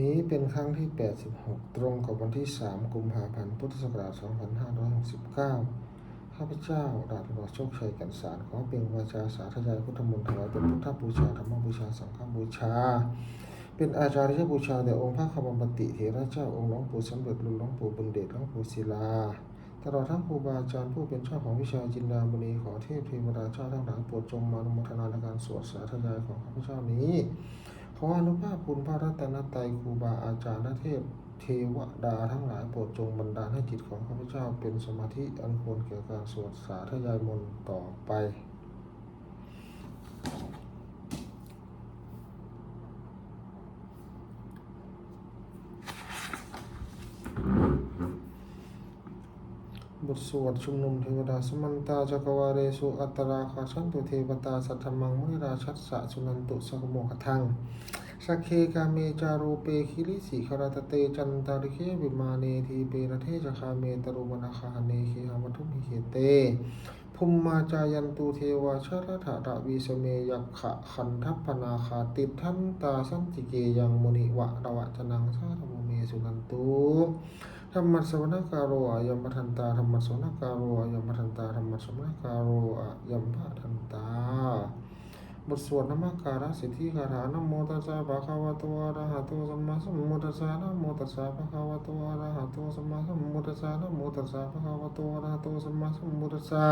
นี้เป็นครั้งที่ 86 ตรงกับวันที่ 3 กุมภาพันธ์ พุทธศักราช 2569 ข้าพเจ้าดาบตำรวจโชคชัยกันสารขอเปล่งวาจาสาธยายพุทธมนต์ถวายเป็นพุทธบูชาธรรมบูชา สังฆบูชา เป็นอาจาริยบูชาแด่องค์พระคำปฏิเถระเจ้าองค์หลวงปู่สำเร็จรุ่นหลวงปู่บุญเดชหลวงปู่ศิลา ตลอดทั้งครูบาอาจารย์ผู้เป็นเจ้าของวิชาจินดามณีขอเทพเทวดาเจ้าทั้งหลายโปรดจงมาอนุโมทนาในการสวดสาธยายของข้าพเจ้านี้ ออนุภาพคุณพระรัตนตรัยครูบาอาจารย์เทพเทวดาทั้งหลายโปรดจงบันดาลให้จิตของข้าพเจ้าเป็นสมาธิอันควรเกี่ยวการสวดสาธยายมนต์ต่อไป บท สวดชุมนุมเทวดาสมันตาจักวาเรสุอัตตราคาชันตุเทวตาสัทธมังมุนิราชัสสะสุนันตุสกโมกทังสักเคกาเมจารูเปคิริสิคารตเตจันตาริเควิมาเนทีเปรเทจคาเมตรุมนาคาเนเคหามัทุมิเคเตภุมมาจายันตุเทวาชรถะระวิสเมยักขะขันทัพนาคาติทันตาสันติเกยังมุนิวะระวะจนังสาธโมเมสุนันตุ ธรรมสวนาการโรอายมปทันตาธรรมสวนาการโรอายมปทันตาธรรมสวนาการโรอายมปทันตาบทสวดนมักการะสิทธิคาถานโมตัสสะภะคะวะโตอะระหะโตสัมมาสัมพุทธัสสะนะโมตัสสะภะคะวะโตอะระหะโตสัมมาสัมพุทธัสสะนะโมตัสสะภะคะวะโตอะระหะโตสัมมาสัมพุทธัสสะ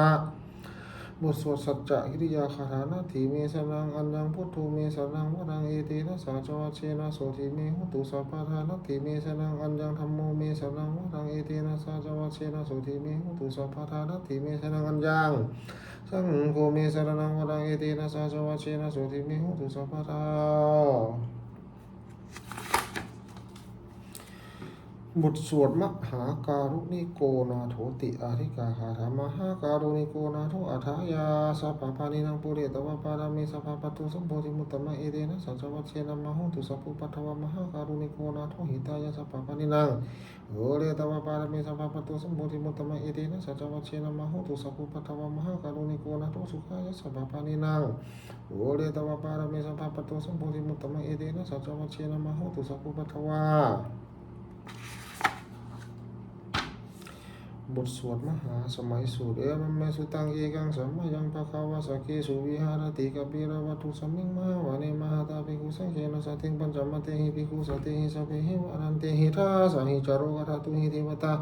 บทสวดสัจจะกิริยาคาถานาทีเมสนังอัญญังพุทโธเมสนังวรังเอตินะสาจวัชเชนะโสติเมหุตุสัพพทานาทีเมสนังอัญญังธรรมโมเมสนังวรังเอตินะสาจวัชเชนะโสติเมหุตุสัพพทานาทีเมสนังอัญญังสังโฆเมสนังวรังเอตินะสาจวัชเชนะโสติเมหุตุสัพพทา บทสวดมหาการุณิโกนาโถติอาธิกาคาถามหาการุณิโกนาโถอัฏฐายาสัพพานินังปุเรตวะปารามิสัพพะปตุสัมโพธิมุตตมะเอเดนะสัจวัชเชนะมะหุตุสัพพุปัทวะมหาการุณิโกนาโถหิตายาสัพพปานินังโอเรตวะปารามิสัพพะปตุสัมโพธิมุตตมะเอเดนะสัจวัชเชนะมะหุตุสัพพุปัทวะมหาการุณิโกนาโถสุขายาสัพพปานินังโอเรตวะปารามิสัพพะปตุสัมโพธิมุตตมะเอเดนะสัจวัชเชนะมะหุตุสัพพุปัทวะ บทสวดมหาสมัยสูตรเอมัมเมสุตังเอกังสัมมายังภะคะวะสักเกสุวิหารติกัปปิระวัตถุสัมมิงมหาวันิมหาตาภิกขุสังเขนะสัตถิงปัญจมะเตหิภิกขุสัตถิหิสัพเพหิวารันเตหิทาสหิจารุกะทาตุหิเทวตา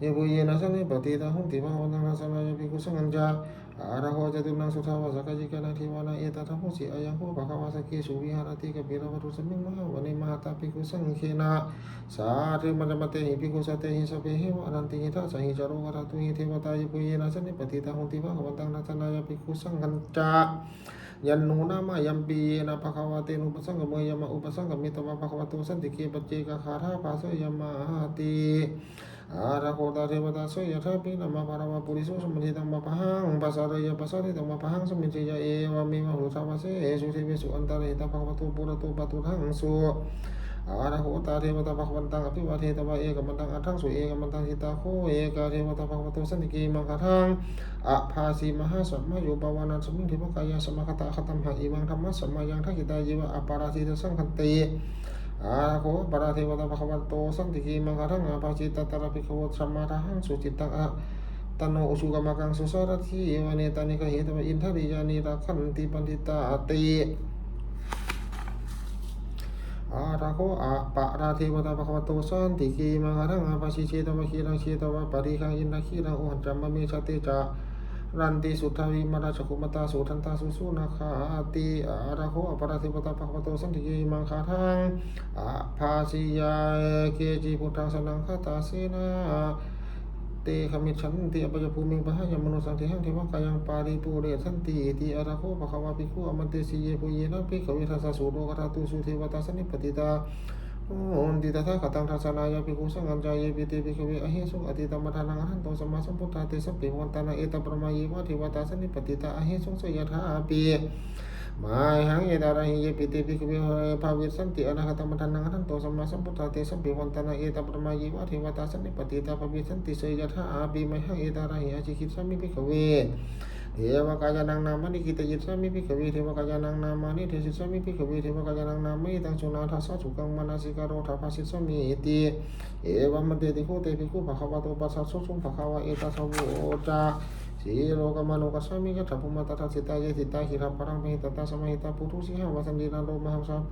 เยบุเยนะสันนิปติตาหุติภาวันตังนะสนายภิกขุสังกัญจา อาระโหจตุนังสุทาวาสกจิกานาทิวานาเอตทัพพุสิอายังโหภคะวะสักเกสุวิหารติกัปปิรวัตุสมิงมหาวานิมหาตาภิกขุสังเขนะสาธุมัจจมเตหิภิกขุสัตเตหิสัพเพหิวารันติหิทัสสะหิจารุกะทาตุหิเทวตายปุเยนะสันิปติตาหุติภาวันตังนาสนายภิกขุสังกัญจายันนูนามายัมปีนะภะควะเตนุปสังกเมยามะอุปสังกมิตวะภะควะโตสันติเกปัจเจกะคาถาภาโสยามะหาติ อาระโคตาเทวตาโสยะทาปินะมะภารวะปุริโสสมทิตังมะปะหังปัสสะระยะปัสสะริตังมะปะหังสมิจเจยะเอวะเมมะหุทาวะเสสุเทเวสุอันตะเรตะภะคะวะโตปุระโตปะตุทังสุอาระโหตาเทวตาภควันตังอภิวาเทตวะเอกัมันตังอัทังสุเอกัมันตังหิตาโคเอกาเทวตาภควโตสันติเกมังคาทังอภาสีมหาสัมมาโยปวานันสมิงเทวกายาสมคตาคตัมหะอิมังธรรมะสัมมายังทักขิตายิวะอปาราทิตสังคันติ อาระโหปาราเทวตาภควโตสันติเกมังคาทังอะภาจิตตตระภิกขวสัมมาทังสุจิตตังอะตโนอุสุกมังสุสารทิเอวเนตานิกะเหตวะอินทริยานิรักขันติปันติตาติอาระโคอะปะราเทวตาภควโตสันติกีมังหังอาปะชิเชตวะคีรังเชตวะปะริคังอินทคีรังโอหันจัมมะเมชะเตจะ รันติสุทธาวิมาราชคุมตาสุทันตาสุสุนาคาติอาระโคอปราเทวตาภควโตสันติกีมังคาทังอาภาสิยาเกจิพุทธังสนังคาตาเสนาเตขมิชันติอปัจจภูมิงปะหายมโนสังเทหังเทวกายังปาริปุเรสันติติอาระโคปภควาภิกขุอมันเตสิเยปุเยนะภิขวิทัสสะสุโรกะทาตุสุเทวตาสนิปติตา โอนติตถาคตังทัสสนายาภิกุสังฆัญจายปิติภิกขเวอหิสุอติตมทานังรหันโตสมมาสมพุทธาเตสัพเพวันตานังเอตปรมายีวะเทวตาสนิปติตาอหิสุสยถาปิมาหังเอตาระหิยปิติภิกขเวภาวิสันติอนาคตมทานังรหันโตสัมมาสัมพุทธาเตสัพเพวันตานังเอตปรมายีวะเทวตาสนิปติตาภาวิสันติสยถาปิมาหังเอตาระหิอาชิคิสัมมิภิกขเว เอวกายานังนามานิกิตยิสามิภิกขเวเทวกายานังนามานิเทศิสามิภิกขเวเทวกายานังนามิตังสุนาทัสสะสุกังมานาสิกาโรทาภาสิสามิเอติเอวัมเตติโคเตภิกขุภะคะวะโตปัสสะสุสุภะคะวะเอตัสสะโวจาสีโลกมโนกัสสามิกัจฉภูมาตถาสิตายะสิตาหิรัปรังปิตตาสมัยตาปุถุสิหะวะสันตินันโรมหังสัม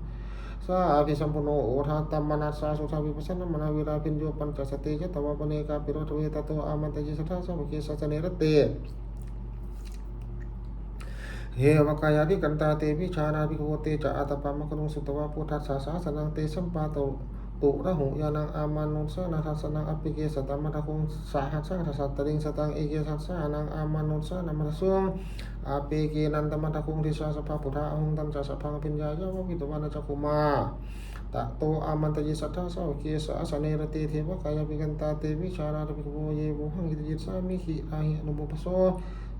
สาภิสัมพุโนโอทาตัมมนัสสาสุทาวิปัสสนามนาวิราปิญโยปัญจสติจตวะปเนกาปิโรทเวตโตอามันตจิสัทธาสัพเพสัสเนรเต เฮวกายาิกันตาเตวิชานาภิโคเตจะอัตปามะคนุสุตวะพุทธัสสะสาสนังเตสัมปาโตตุระหุยานังอามานุสนาทัสนังอภิเกสตัมมะทะคงสาหัสสังทัสตริงสตังเอเกสัสสานังอามานุสนามัสสุงอาเปเกนันตมะทะคงทิสาสภาพุทธาอหุงตัมจะสพังปิญญายะวะวิตวานะจักุมาตะโตอามันตยิสัทธาสาวเกสะสเนรเตเทวกายปิกันตาเตวิชาราภิกโวเยบุหังกิตยิสามิขิอาหิอนุบุปโส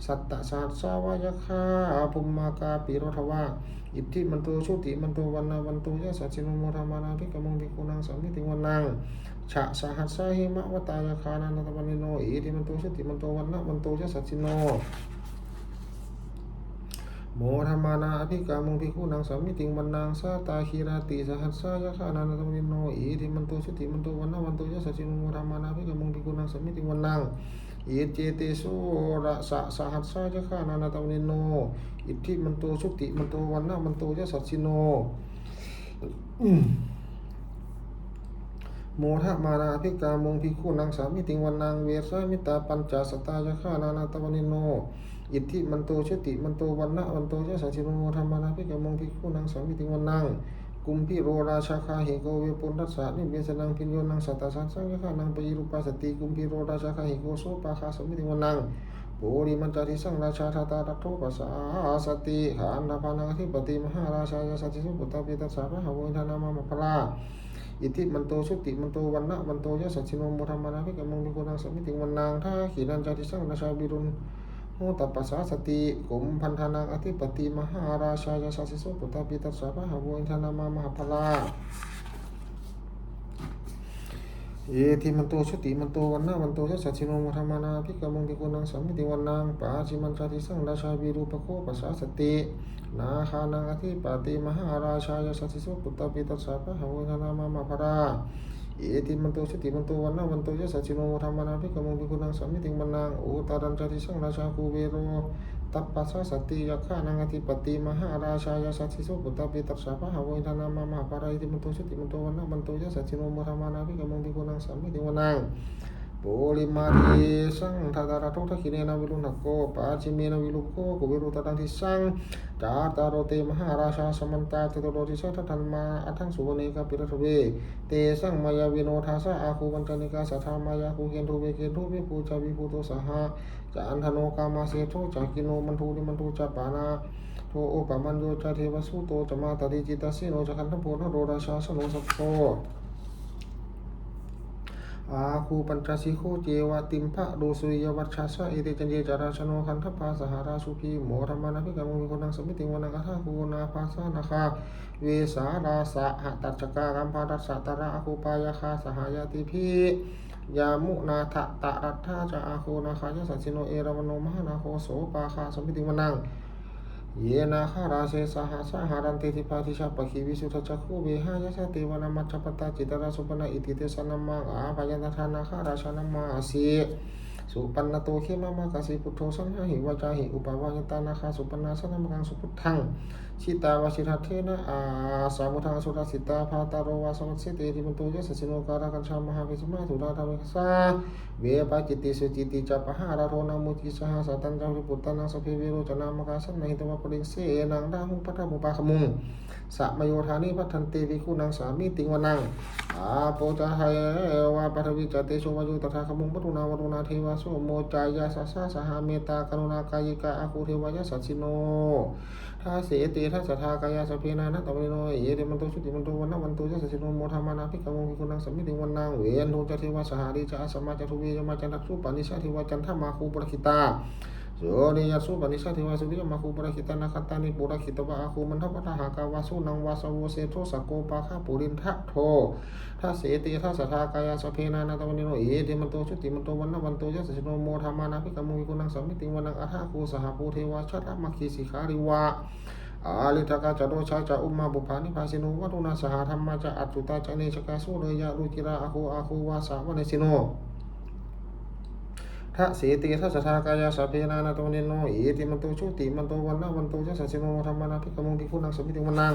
สัตตะสัตสาวายคาภุมมากาปิโรทวาอิทธิมันโตชุติมันโตวันนาวันโตยะสัจจิโนโมธรรมานาภิกมังภิกขุนังสัมมิติวันนังฉะสหัสสะหิมะวตายคานันตวันนิโนอิทธิมันโตชุติมันโตวันนาวันโตยะสัจจิโนโมธรรมานาอภิกามุงภิกขุนังสัมมิติงวันนางสาตาคีราติสหัสสายะขานันตมินโนอิทิมันโตสุติมันโตวันนาวันโตยะสัจจิโนโมธรรมานาอภิกามุงภิกขุนังสัมมิติงวันนาง อิเจเตโสระสะสหัสสายะขานันตมินโน อิทธิมันโตสุติมันโตวันนาวันโตยะสัจจิโนมโมทะมานาภิกามงภิกขุนังสามิติงวันนางเวสามิตาปัญจสตายะฆานานาตวนิโน อิทธิมันโตชติมันโตวันนะวันโตยะสัจจิโนโมธรรมานาภิกามงภิกขุนังสามิติงวันนาง กุมพิโรราชาคาหิโกเวปุณทัสสะนิเวสนังพิญโยนังสัตตสังสังยะฆานังปยิรุปัสสติกุมพิโรราชาคาหิโกโสปาคาสมิติวันนางโพริมันจาริสังราชาทาตารัตโทปัสสาสติขานทพานังอธิปติมหาราชายาสัจจิสุปุตตาปิตัสสะพระหาวุฒนามามะพลาอิทธิมันโตสุติมันโตวันนะวันโตยะสัจฉิโนโมธรรมนาภิกมังพิโกนังสมิติวันนางท่าขีนันจาติสังราชาบิรุณ โหตัปปัสสาสติกุมพันธนังอธิปติมหาราชายาสัสสิโสปุตตาปิตัสสะพะหาวุอินทนามามหาพลาเอทิมันโตสุติมันโตวันนะวันโตยะสัจฉิโนโมธรรมานาภิกมงพิโกนังสมิติวันนางปาจิมันจาติสังราชาบิรูปโคปัสสาสตินาคานังอธิปติมหาราชายาสัสสิโสปุตตาปิตัสสะพะหาวุอินทนามามหาพลา เอติมันโตสติมันโตวันนาวันโตยะสัจจิโนธรรมนาภิกมังภิกุนังสัมมิติงมันนางโอตารันจติสังราชาคูเวโรตัปปัสสะสติยะขานังอธิปติมหาราชายาสัจจิโสปุตตะปิตัสสะพะหาวิธานามามหาปาราอิติมันโตสติมันโตวันนาวันโตยะสัจจิโนธรรมนาภิกมังภิกุนังสัมมิติงมันนาง ปุริมาทิสังทาตาราทุกทักขิเนนาวิรุณโกปาจิเมนาวิลุโกกุวิรุตตังทิสังจาตารโตเตมหาราชาสมันตาเตโตโรติสัทธันมาอัทังสุวเนกาปิรทเวเตสังมายาวิโนทาสะอาคูวันจานิกาสัทธามายาคูเกนโทเวเกนโทวิภูจาวิภูโตสหะจาอันธโนกามาเสโทจากิโนมันทูนิมันทูจาปานาโทโอปะมันโยจาเทวสุโตจมาตติจิตาสิโนจักันทโพนโรราชาสโนสัพโพ อาคูปัญจสิโคเจวะติมพะโดสุริยวัชชาสะเอเตจันเจจาราชโนคันทปาสหราสุพีโมธรรมานาภิกามุงคนนังสมิติวนังอัฏฐคูนาภาสานาคาเวสาราสะหตัจจการัมภารัสสะตระอาคูปายาคาสหายาติพียามุนาทะตะรัตถาจะอาโคนาคายสัสสิโนเอราวันโนมหานาโคโสปาคาสมิติวนัง เยนาคาราเสสหัสหารันติทิปาทิชาปะคีวิสุทธจักขุเวหายะสติวนามัจจปตาจิตระสุปนะอิติเตสนามังอาภายันตทานาคาราชนามาสีสุปันนโตเขมามะกสิพุทโธสัมหหิวาจาหิอุปาวายตานาคาสุปนาสนามังสุพุทธัง ชิตาวชิรัตเทนะอาสามุทังสุรสิตาภาตารวาสมัสสิเตติมันโตยะสสิโนการากัญชามหาวิสมาสุราธรรมิกสาเวปาจิตติสุจิติจัปหาราโรนามุติสหสัตันจังวิปุตตานังสเพเวโรจนามกาสันนหิตวะปริงเสนังดาหุปัทธมุปาขมุงสะมโยธานิพัฒนเตวิคุนังสามิติงวนังอาโปจาหายวาปัทวิจเตโชวายุตถาขมุงปทุนาวรุณาเทวาโสโมจายาสัสสะสหเมตากรุณากายิกาอาคูเทวายาสัสสิโน ทาเสติทัสสะทากายาสพเพนานะตะวิโนเยเดมันโตชุติมันโตวันนะวันโตจะสสิโนโมธรรมานาภิกขมงพิคุนังสัมมิติวันนางเวนโทจะเทวาสหาริจะอาสมาจะทุเวยมาจันทักสุปานิสาเทวจันทมาคูปรคิตา โสนิยสุปนิสัทธิวาสุริยมาคูปรคิตานาคตานิปุรคิตวะอาคูมันทวัฏหากาวาสุนังวาสโวเสโทสโกปาคาปุรินทะโททัสเสติทัสสะทากายาสพเพนานาตวันิโนเอเดมันโตชุติมันโตวันนวันโตยัสสโนโมธรรมานาภิกขมุวิกุนังสัมมิติวันังอัฏฐาคูสหภูเทวาชัตมัคคีสิขาริวาอาลิตากาจโดชาจะอุมมาบุพานิภาสิโนวัตุนาสหธรรมาจะอัตตุตาจเนชกาสุเรยะรุจิราอาคูอาคูวาสาวเนสิโน ทะสีติทัสทากายาสัพเพนานาตวนิโนอิติมันโตชุติมันโตวันนาวันโตจะสัสิโนธรรมนาภิกขมุภิกขุนังสมิติวันนัง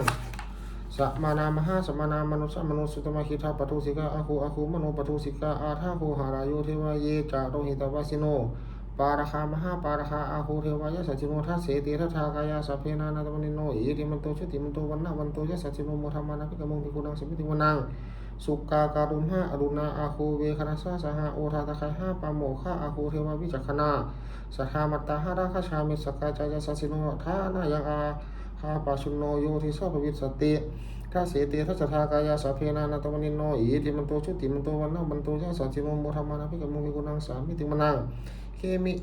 สัมมานามหาสัมมานามนุสัมนุสุตมะคิทาปทุสิกาอาคูอาคูมโนปทุสิกาอาทาโหหารายโยเทวะเยจาโรหิตวาสิโนปาราคามหาปาราคาอาหูเทวายสัจจิโนทัสเสติทัทากายาสัพเพนานาตมนิโนอิริมันโตชุติมันโตวันนะวันโตยะสัจจิโนโมธรรมนาภิกขโมภิกขุนังสมิติวนัง สุกาการุมหะอรุณาอาหูเวคณาสาสหโอทาตะไคหะปะโมฆะอาหูเทวาวิจักขณาสัทธามัตตาหะราคชามิสกาจายะสัจจิโนทานายังอาหาปัชุนโนโยทิสัพวิสติทัสเสติทัสสะทากายาสัพเพนานาตมนิโนอิริมันโตชุติมันโตวันนะวันโตยะสัจจิโนโมธรรมานาภิกขโมภิกขุนังสามิติวนังเคมิ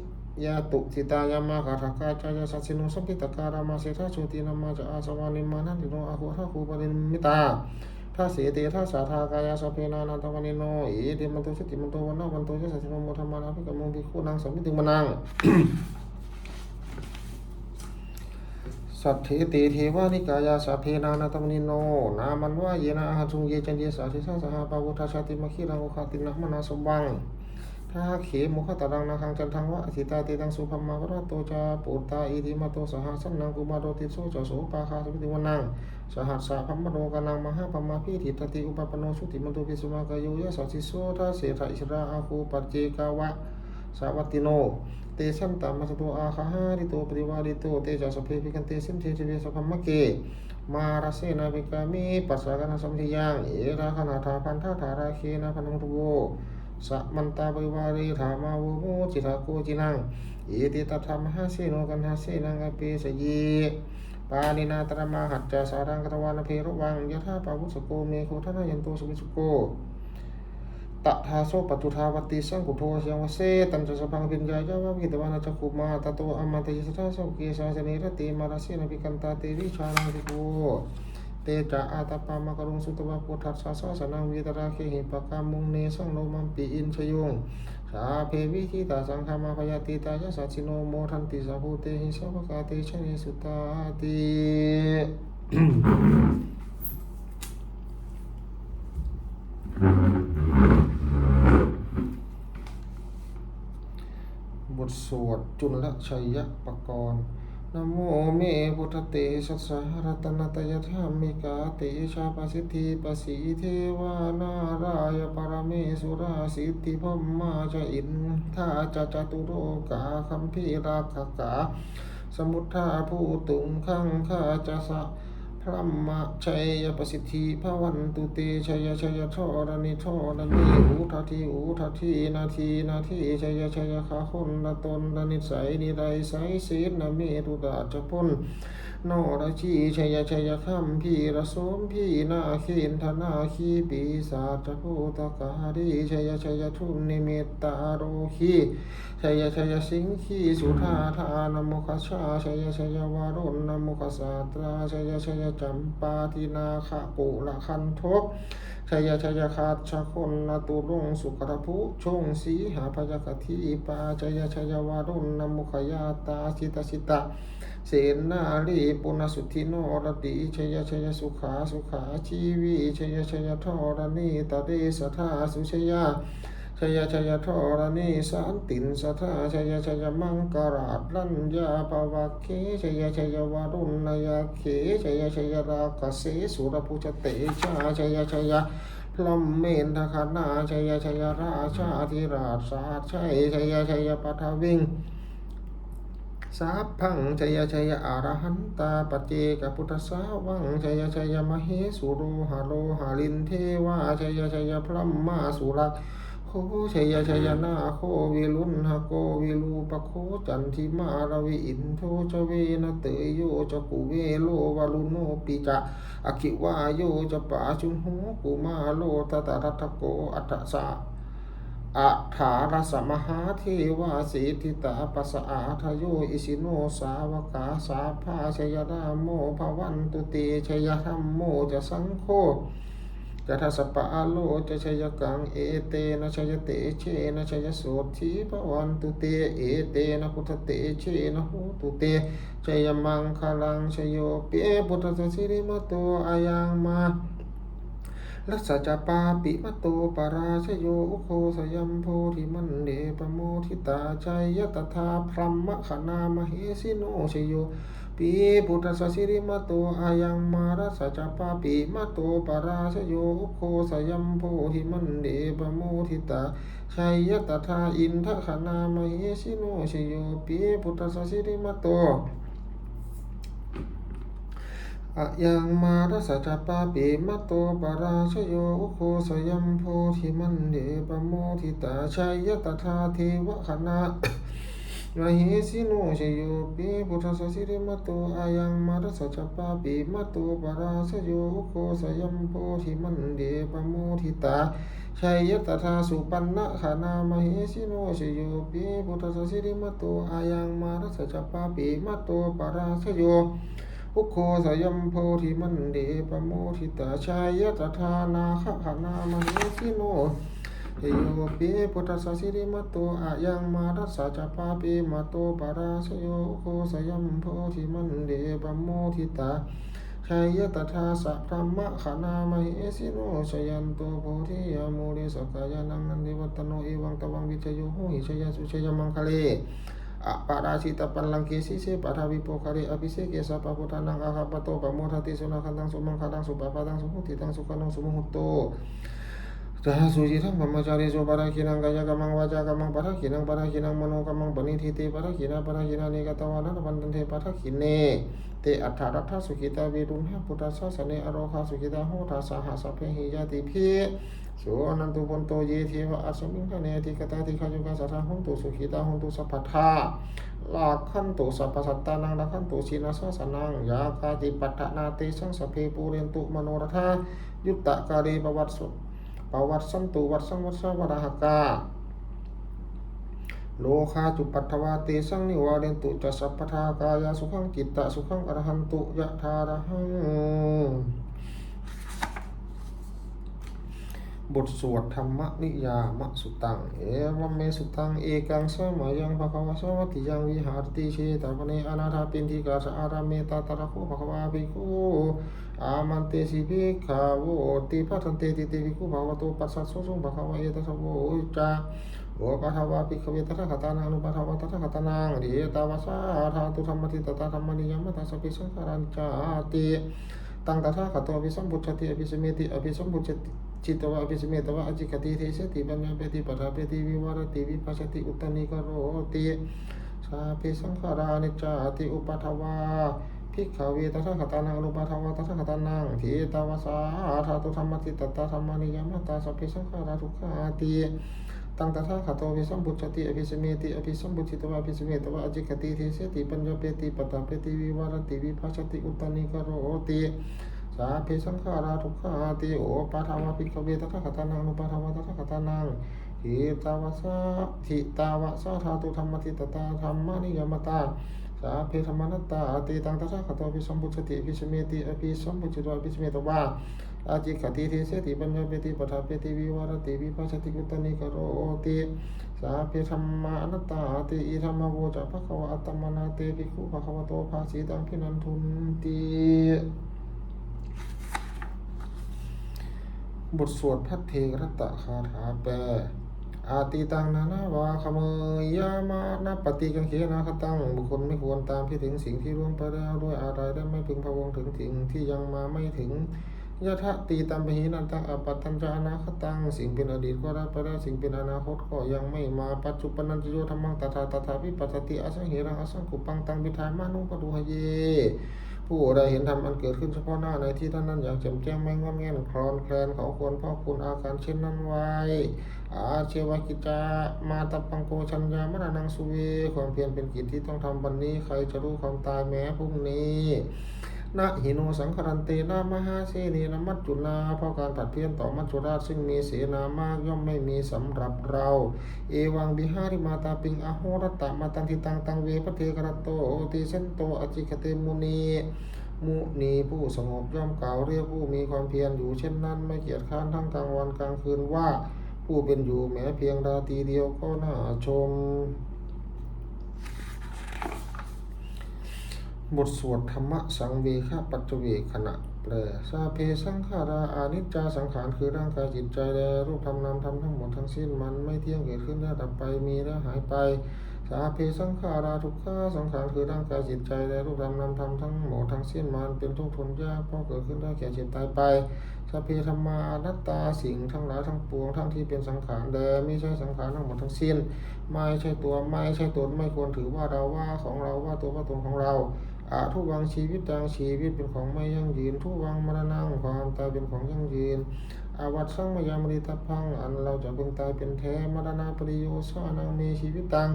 ยาตุสิตายามาคาถากาจายาสัสิโนสัมพิตการามาเสทาโชตินามาจะอาสวานิมานันติโนอาหุทาคูปริมิตา ทัสเสตทัสสาทากายาสเพนานาตวานิโนเอเดมันโตชติมันโตวันนาวันโตจสัสสิโนโมธรรมานาภิกขโมภิกขุนังสมมิติมนังสัทเทติเทวานิกายาสัพเพนานาตมนิโน นามันว่าเยนะอาหาทุงเยจันเยสาธิสาสหาปาวุทาชาติมคีรังโอคาตินะมนาสมบังถ้าเขมุขตรังนาคังจันทังวะสิตาติตังสุภมมาวรโตจาปุตตาอิติมาโตสหสันนังกุมาโรติโสจโสปาคาสมิติวนัง สหัสสะพัมมโนกานังมหาปมาพิธิตติอุปปโนสุติมันตุปิสุมากายโยยะสัสสิโสทาเสทอิสราอาคูปัจเจกาวะสาวัตติโน เตชันตามัสโตอาคาหาริโตปริวาริโตเตจัสเพภิกันเตสินเทเจเวสพัมมะเก มาราเสนาภิกามิปัสสะกันสัมทิยังเอราคนาถาพันธาธาราเคนะพันธุโวสัมันตาปริวารีธามาวุโมจิตาโกจินังเอติตธรรมหาเสโนกันหาเสนังอเปสยี ปานินาตระมาหัจจาสารังกตวานเพรวังยะธาปาวุสโกเมโคทนายันโตสุวิสุโกตถาโสปตุทาวติสังกุโทเสียงวเสตันจะสพังปิญญายาวะวิตวานาจักขุมาตโตอมตยิสทาสเกสาสเนรติมาราเสนภิกันตาเตวิชานังภิกุเตจะอาตปามกรุงสุตวะพุทัสสะสะสนังวิตราเคหิปะกามุงเนสังโนมัมปิอินชยง ตาเพวิทิตาสังฆามาพยาติตายะสัชิโนโมทันติสัพพุเตหิสัพกาเตชะเนสุตาติบทสวดจุลชัยยะปกรณ์ นโมเมพุทธเตชัสสะรัตนตยธรรมิกาเตชาปสิทธิปสีเทวานารายปรเมสุราสิทธิพมมาจะอินท่าจะจตุโรกาคัมพีราคกา สมุทธาภูตุงขังข้าจะสะ พระมะชัยประสิทธิพระวันตุเตชัยชัยทอรณิทอรณีอุทาทีอุทาทีนาทีนาทีชัยชัยขาคนละตนละนิสัยนิไรใสศีลนเมตุตาจพุน นราชีชยชัยคัมพีระสมพีนาเขนธนาคีปีศาจโพตการีชยชยทุนนิเมตตาโรคีชยชยสิงคีสุธาทานโมคชาชยชยวารุณนโมคสาตราชยชยจำปาทินาคปุระคันทกชยชยคาชคนนตุรงสุขรภูชงสีหาพยกทีปาชยชยวารุณนโมขยาตาสิตสิตา เสนาลีปุณสุทธิโนรติชยชยสุขาสุขาชีวีชยชยทรณีตเรสทาสุชยาชยชยทรณีสันตินสทาชยชยมังกราดลัญญาปวัคเคชยชยวารุณยาเคชยชยรากเสสุรพุชเตชาชยชยพลัมเมนทคานาชยชยราชาธิราชสาชัยชยชยปัทวิง สาพังชัยชัยอรหันตาปเจกพุทธสาวังชัยชัยมเหสุโรหโลหะลินเทวาชัยชัยพลัมมาสุรักโคชัยชัยนาโควิลุนหโกวิลูปโคจันทิมารวิอินโทจเวนเตยโยจกุเวโลวาลุโนปิจะอคิวาโยจปาชุนโหกุมาโลตตะรัตโกอัตสา อัฐารสมหาเทวาสีทิตาปัสสะอาทโยอิสิโนสาวกาสาภาชยดาโมภวันตุเตชยธรรมโมจะสังโฆจะทัสปะอาโลจะชยกังเอเตนะชยเตเชนะชยโสทีภวันตุเตเอเตนะพุทธเตเชนะโหตุเตชยมังคลังชโยเปพุทธสิริมโตอายังมา รัสสะจปาปิมะโตปาราชโยอุโคสยัมโพธิมันเดปโมทิตาชัยยตถาพรหมขนามเหสิโนชโยปีพุทธสสิริมะโตอายังมารัสสะจปาปิมะโตปาราชโยอุโคสยัมโพธิมันเดปโมทิตาชัยยตถาอินทขนามเหสิโนชโยปีพุทธสสิริมะโต อะยังมารัสสะจปาปิมะโตปราชโยโคสยัมโพธิมันเดปโมทิตาชัยยตถาเทวคณะมเหสิโนชโยปิพุทธสสิริมะโตอายังมารัสสะจปาปิมะโตปราชโยโคสยัมโพธิมันเดปโมทิตาชัยยตถาสุปันนะขานามเหสิโนชโยปิพุทธสสิริมะโตอายังมารัสสะจปาปิมะโตปราชโย อุโคสยมโพธิมันเดปโมทิตาชายตถานาคขานามเหสิโนเฮโยปิพุทธสสิริมตโตอะยังมารัสสะจปาปิมาโตปาราชโยโคสยมโพธิมันเดปโมทิตาชายตถาสัพพมะขานามเหสิโนชยันโตโพธิยาโมเดสกายานังนันเดวัตโนเอวังตวังวิชโยโหหิชยสุชยมังคะเล parasita sisi para wipo kari abise kesa paputanang kakapato pamurati sunakantang sumangkatang supapadang sumutitang sukanang sumuhuto Dah suci sang pemacari so para kinang kaya kamang wajah kamang para kinang para kinang mano kamang benit hiti para kina para kina ni kata wana napan para kine. Te atarata sukita virumha putasa sane aroha sukita ho tasa ha hija tipi thasa hasape hiyati phi so anantu ponto ye theva asamin kane ti kata ti khajuka satha hontu sukita hontu sapatha ลาขันตุสัพพสัตตานังลาขันตุชินาสสนังยาคาติปัฏฐนาเตสังสเพปูเรนตุมโนรธายุตตะกาเรปวัตสุปวัตสันตุวัตสังวัตสวรหกาโลคาจุปัทวาเตสังนิวาเรนตุจัสสัพพทากายาสุขังกิตตะสุขังอรหันตุยะธาระหัง บทสวดธรรมนิยามสุตัง เอวัมเมสุตัง เอกังสมัยยังภควาสวัติยังวิหารติเชตปเนอนาถาปินทิกาสอารามเมตตาตระโคภควาภิกขุอามันเตสิภิกขาวติปัทันเตติเตภิกขุภาวโตปัสสัสสุงภควาเอตสสโวจาโอปัทวาภิกขเวตถาคตานังอนุปัทวาตถาคตานังเดตาวาสาธาตุธรรมทิตตาธรรมนิยมตัสสะปิสังขารัญจาติตังตถาคตอภิสัมพุทธติอภิสเมติอภิสัมพุทธติ จิตวะอภิสเมตวะอจิกติเทสติปัญญาเปติปัฏฐาเปติวิวารติวิปัสสติอุตตนิกโรติสาภิสังขารานิจจาติอุปัทวาภิกขเวตถาคตานังอนุปัทวาตถาคตานังทีตาวาสาธาตุธรรมติตตาธรรมนิยมตาสัพพิสังขาราทุกขาติตังตถาคตอภิสัมพุทธติอภิสเมติอภิสัมพุทธิตวะอภิสเมตวะอจิกติเทสติปัญญเปติปัฏฐาเปติวิวารติวิปัสสติอุตตนิกโรติ สาภิสังขาราทุกขาติโอปาทาวาปิกเวตถาคตานังนุปาทาวาตถาคตานังหิตาวาสาหิตาวาสาธาตุธรรมติตตาธรรมานิยมตาสาภิธรรมนัตตาติตังตถาคตอภิสัมพุทธติอภิสเมติอภิสัมพุทธิตวะอภิสเมตวะอาจิกติเทเสติปัญญาเปติปัฏฐาเปติวิวารติวิปัสสติกุตตนิกโรติสาภิธรรมานัตตาติอิธรรมโวจะภควะอัตตมนาเตภิกขุภควโตภาสีตังพินันทุนติ บทสวดพัทเทรัตตคาถาแปลอาติตังนานาวาขเมยามานาปฏิกังเขนาคตังบุคคลไม่ควรตามที่ถึงสิ่งที่ล่วงไปแล้วด้วยอะไรและไม่พึงพะวงถึงสิ่งที่ยังมาไม่ถึงยะทะตีตัมปหินันตังอปัตตัญจานาคตังสิ่งเป็นอดีตก็ได้ไปแล้วสิ่งเป็นอนาคตก็ยังไม่มาปัจจุบันนันติโยธรรมังตถาตถาวิปัสสติอสังเหรังอสังกุปังตังวิธามานุปตุหเย ผู้ใดเห็นธรรมอันเกิดขึ้นเฉพาะหน้าในที่ท่านนั้นอย่างแจ่มแจ้งไม่งอนแง่นคลอนแคลนเขาควรพ่อคุณอาการเช่นนั้นไว้ อาเชวกิจามาตปังโกชัญญามรณังสุเวความเพียรเป็นกิจที่ต้องทำวันนี้ ใครจะรู้ความตายแม้พรุ่งนี้ นะหิโนสังครันเตนามหาเสนีนมัจจุนาเพราะการผัดเพี้ยนต่อมัจจุราชซึ่งมีเสนามากย่อมไม่มีสำหรับเรา เอวังบิหาริมาตาปิงอโหรตตมาตังทิตังตังเวปเทกรโตติเสนโตอจิคเตมุนีมุนีผู้สงบย่อมกล่าวเรียกผู้มีความเพียรอยู่เช่นนั้นไม่เกียจค้านทั้งกลางวันกลางคืนว่า ผู้เป็นอยู่แม้เพียงราตรีเดียวก็น่าชม บทสวดธรรมะสังเวคปัจเจเวขณะแปลซาเพสังขาราอานิจจาสังขารคือร่างกายจิตใจและรูปธรรมนามธรรมทั้งหมดทั้งสิ้นมันไม่เที่ยงเกิดขึ้นแล้วดับไปมีแล้วหายไปสาเพสังขาราทุกขาสังขารคือร่างกายจิตใจและรูปธรรมนามธรรมทั้งหมดทั้งสิ้นมันเป็นทุกข์ทนยากเพราะเกิดขึ้นได้แก่เจ็บตายไปสัพเพธรรมานัตตาสิ่งทั้งหลายทั้งปวงทั้งที่เป็นสังขารแดไม่ใช่สังขารทั้งหมดทั้งสิ้น ไม่ใช่ตัวไม่ใช่ตนไม่ควรถือว่าเราว่าของเราว่าตัวว่าตนของเรา อาทุวังชีวิตดังชีวิตเป็นของไม่ยั่งยืน ทุวังมรณะความตายเป็นของยั่งยืน อาวัตสังมยามริตพังอันเราจะเป็นตายเป็นแท้มรณะปริโยสานังมีชีวิตตัง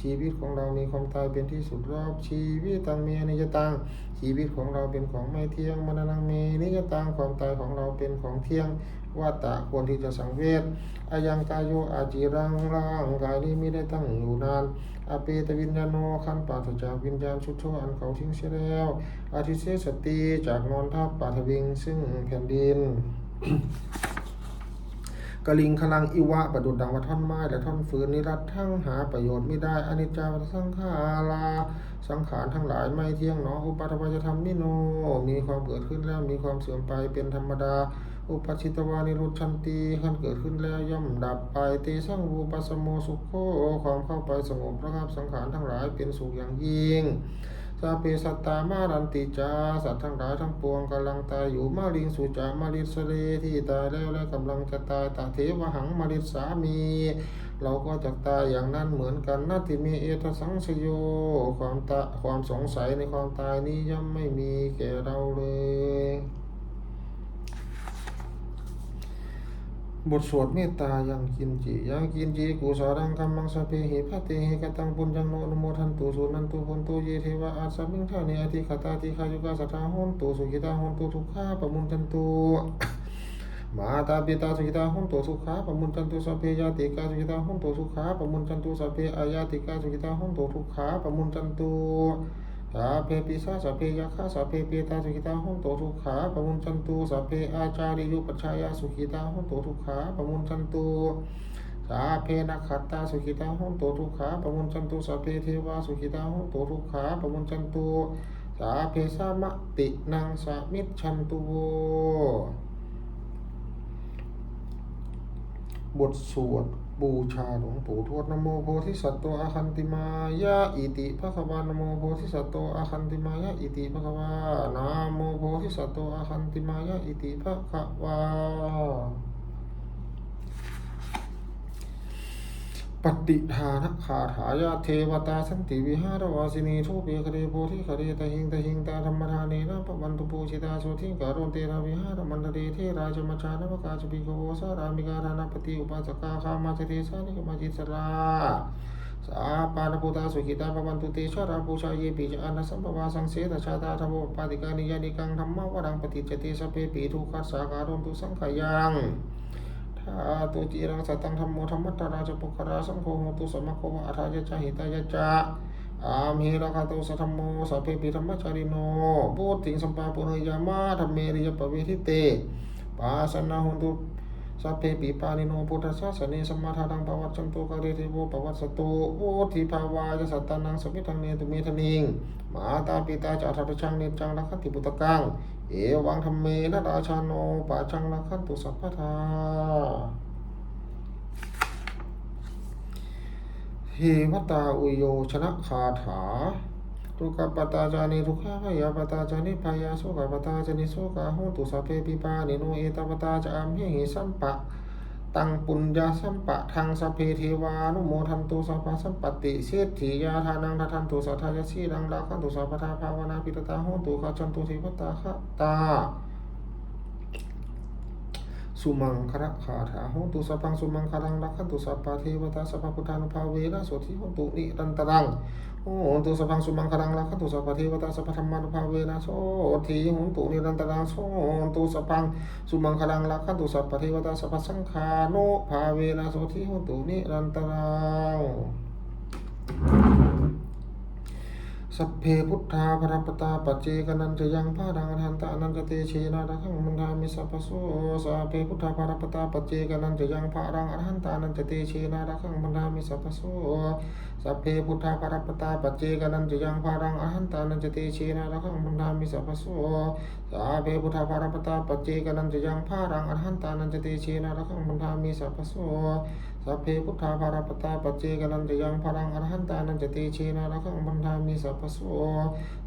ชีวิตของเรามีความตายเป็นที่สุดรอบชีวิตตังมีอนิจตังชีวิตของเราเป็นของไม่เที่ยงมรณะมีนิจจตังความตายของเราเป็นของเที่ยง ว่าตะควรที่จะสังเวชอายังกายโยอาจิรังร่างกายนี้ไม่ได้ตั้งอยู่นานอเปตวิญญาโนขันปาศจากวิญญาณชุดโชอันเขาทิ้งเสียแล้วอาทิเสสติจากนอนทับปาทวิงซึ่งแผ่นดินกลิงคลังอิวะประดุดดังว่าท่อนไม้และท่อนฟืนนิรัตทั้งหาประโยชน์ไม่ได้อนิจจาวัฏสังขาราสังขารทั้งหลายไม่เที่ยงหนออุปัฏฐัจธรรมนิโน มีความเกิดขึ้นแล้วมีความเสื่อมไปเป็นธรรมดา อุปชิตวานิรุชันตีขันเกิดขึ้นแล้วย่อมดับไปเตสังวูปัสโมสุขโคความเข้าไปสงบระงับสังขารทั้งหลายเป็นสุขอย่างยิ่งสาเปสัตตามารันติจาสัตว์ทั้งหลายทั้งปวงกำลังตายอยู่มาลิงสุจามาลิสเลที่ตายแล้วและกำลังจะตายตาเทวหังมาลิสามี เราก็จะตายอย่างนั้นเหมือนกันนาติมีเอตสังสโยความตะความสงสัยในความตายนี้ย่อมไม่มีแก่เราเลย บทสวดเมตตายังกินจิยังกินจิกุสารังกัมมังสเพหิพัตเตหิกตังปุญญังโนอนโมทันตุสุนันตุพุนตุเยเทวะอาสมิงทานิอธิคตาติคายุกาสัทธาหุนตุสุขิตาหุนตุทุกขาปมุนจันตุมาตาปิตาสุขิตาหุนตุสุขาปมุนจันตุสัพเพยาติกาสุขิตาหุนตุสุขาปมุนจันตุสัพเพอายาติกาสุขิตาหุนตุทุกขาปมุนจันตุ สัพเพปิสาสเพยาคาสเพเปตาสุขิตาหุนตุทุกขาปมุนจันตุสัพเพอาจาริยุปัชายาสุขิตาหุนตุทุกขาปมุนจันตุสัพเพนักขัตตาสุขิตาหุนตุทุกขาปมุนจันตุสัพเพเทวาสุขิตาหุนตุทุกขาปมุนจันตุสัพเพสามะตินังสามิจฉันตุโวบทสวด บูชาหลวงปู่ทวดนโมโพธิสัตว์โตอาคันติมายะอิติภะควานโมโพธิสัตว์โตอาคันติมายะอิติภะควานโมโพธิสัตว์โตอาคันติมายะอิติภะควา ปฏิทานคาถายาเทวตาสันติวิหารวาสินีทุเปคเรโพธิคเรตหิงตหิงตาธรรมทานีนะปะวันตุปูชิตาโสทิงการนเตระวิหารมันเดเทราชมชานวกาจปิโกสารามิการานาปฏิอุปาสกาคามาจเทสานิกมาจิตสลาสาปานปุตาสุขิตาปวันตุเตชะราภูชาเยปิจานะสัมปวาสังเสตชาตาธรรมปาติกานิยานิกังธรรมวรังปฏิจเตสเพปีทุคัสสาการนตุสังขยัง ตุจิรังสัตตังธรรมโมธรรมัตตาราชปุคคาราสังโฆโหตุสมะโควะอาทายะจหิตายะจาอามิราคาโตสัทธมโมสัพเพปิธรรมจาริโนบุติงสัมปาปุเรยามาธรรมเมริยปเวทิเตปาสนาหุนตุสัพเพปิปานิโนพุทธสสเนสมาทานังปวัตชันโตกะเรเทโวปวัตสโตโอทิภาวายสัตตานังสมิทังเนตุเมทนิงมาตาปิตาจาทัตชังเนจังรักขติปุตกัง เอวังธรรมเมนะราชาโนปาชังลักขันตุสัพพทาเทวตาอุโยชนะคาถาทุกขปตาจานิทุกขพยาปตาจานิพยาโสกปตาจานิโสกาหุตุสัพเพปิปานิโนเอตปตาจามเหหิสัมปะ ตังปุญญาสัมปะทังสพเพเทวานุโมทันตุสัพพสัมปติเสดถียาทานังทัทันตุสัทธายสีดังราคันตุสัพพทาภาวนาปิตตาโหตุขจันตุเทวตาขตา สุมังคระคาถาโหตุสัพังสุมังคารังรักขันตุสัพพะเทวตาสัพพะพุทธานุภาเวนะโสทิโหตุนิรันตรังโอ้ตุสัพังสุมังคลังลักขตุสัพพะเทวตาสัพพะธรรมานุภาเวนะโสทีหุนตุนิรันตราโสตุสัพังสุมังคลังลักขตุสัพพะเทวตาสัพพะสังฆานุภาเวนะโสทีหุนตุนิรันตรัง สัพเพพุทธาพระปตาปัจเจกนันจะยังพารังอรหันตานันจะเตเชนารังมันทามิสัพโสสัพเพพุทธาพระปตาปัจเจกนันจะยังพารังอรหันตานันจะเตเชนารังมันทามิสัพโสสัพเพพุทธาพระปตาปัจเจกนันจะยังพารังอรหันตานันจะเตเชนารังมันทามิสัพโสสัพเพพุทธาพระปตาปัจเจกนันจะยังพารังอรหันตานันจะเตเชนารังมันทามิสัพโส สัพเพพุทธาภารปตาปัจเจกันันจะยังพลังอรหันตานันจะเตเชนะระคังบันทามิสัพพโส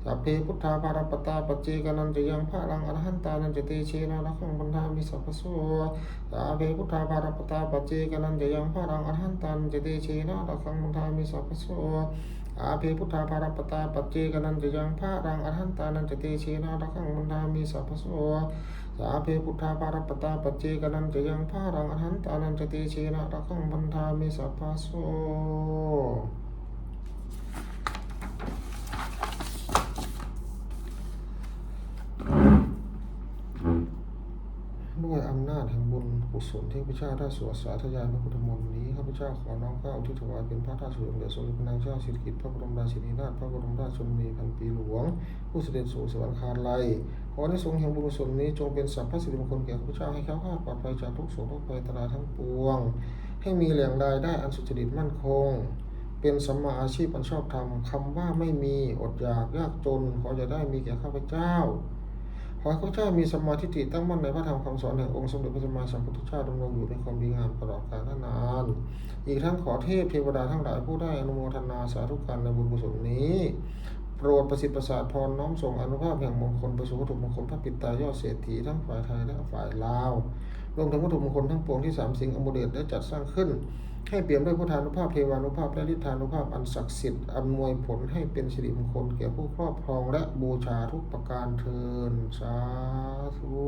สัพเพพุทธาภารปตาปัจเจกันันจะยังพลังอรหันตานันจะเตเชนะระคังบันทามิสัพพโสสัพเพพุทธาภารปตาปัจเจกันันจะยังพลังอรหันตานันจะเตเชนะระคังบันทามิสัพพโสอาเพพุทธาภารปตาปัจเจกันันจะยังพลังอรหันตานันจะเตเชนะระคังบันทามิสัพพโส สาเพพุทธาปารปตาปัจเจกนันจะยังพารังอรหันตานันจะตีเชนะระคังบันทามิสัพพะโส ด้วยอำนาจแห่งบุญกุศลที่พระเจ้าได้สวดสาธยายพระพุทธมนต์นี้ข้าพเจ้าขอน้อมเกล้าที่ถวายเป็นพระราชสุดเดชสมเด็จพระนางเจ้าสิริกิติ์พระบรมราชินีนาถพระบรมราชชนนีพันปีหลวง ผู้เสด็จสู่สวรรคาลัยขอในสงแห่งบุญกุศลนี้จงเป็นสัพพสิริมงคลแก่ข้าพเจ้าให้แคล้วคลาดปลอดภัยจากทุกโศกทุกภัยตราทั้งปวง ให้มีแหล่งรายได้อันสุจริตมั่นคงเป็นสัมมาอาชีพอันชอบธรรมคำว่าไม่มีอดอยากยากจนขอจะได้มีแก่ข้าพเจ้า ขอให้ข้าพเจ้ามีสมาธิฏฐิตั้งมั่นในพระธรรมคำสอนแห่งองค์สมเด็จพระสัมมาสัมพุทธเจ้าดำรงอยู่ในความดีงามตลอดกาลนาน อีกทั้งขอเทพเทวดาทั้งหลายผู้ได้อนุโมทนาสาธุการในบุญกุศลนี้ โปรดประสิทธิ์ประสาทพรน้อมส่งอนุภาพแห่งมงคลประสูวัตถุมงคลพระปิตายอดเศรษฐีทั้งฝ่ายไทยและฝ่ายลาว รวมถึงวัตถุมงคลทั้งปวงที่สามสิงอมเดชได้จัดสร้างขึ้น ให้เปลี่ยนด้วยพุทธานุภาพเทวานุภาพและฤทธานุภาพอันศักดิ์สิทธิ์อำนวยผลให้เป็นสิริมงคลแก่ผู้ครอบครองและบูชาทุกประการเทินสาธุ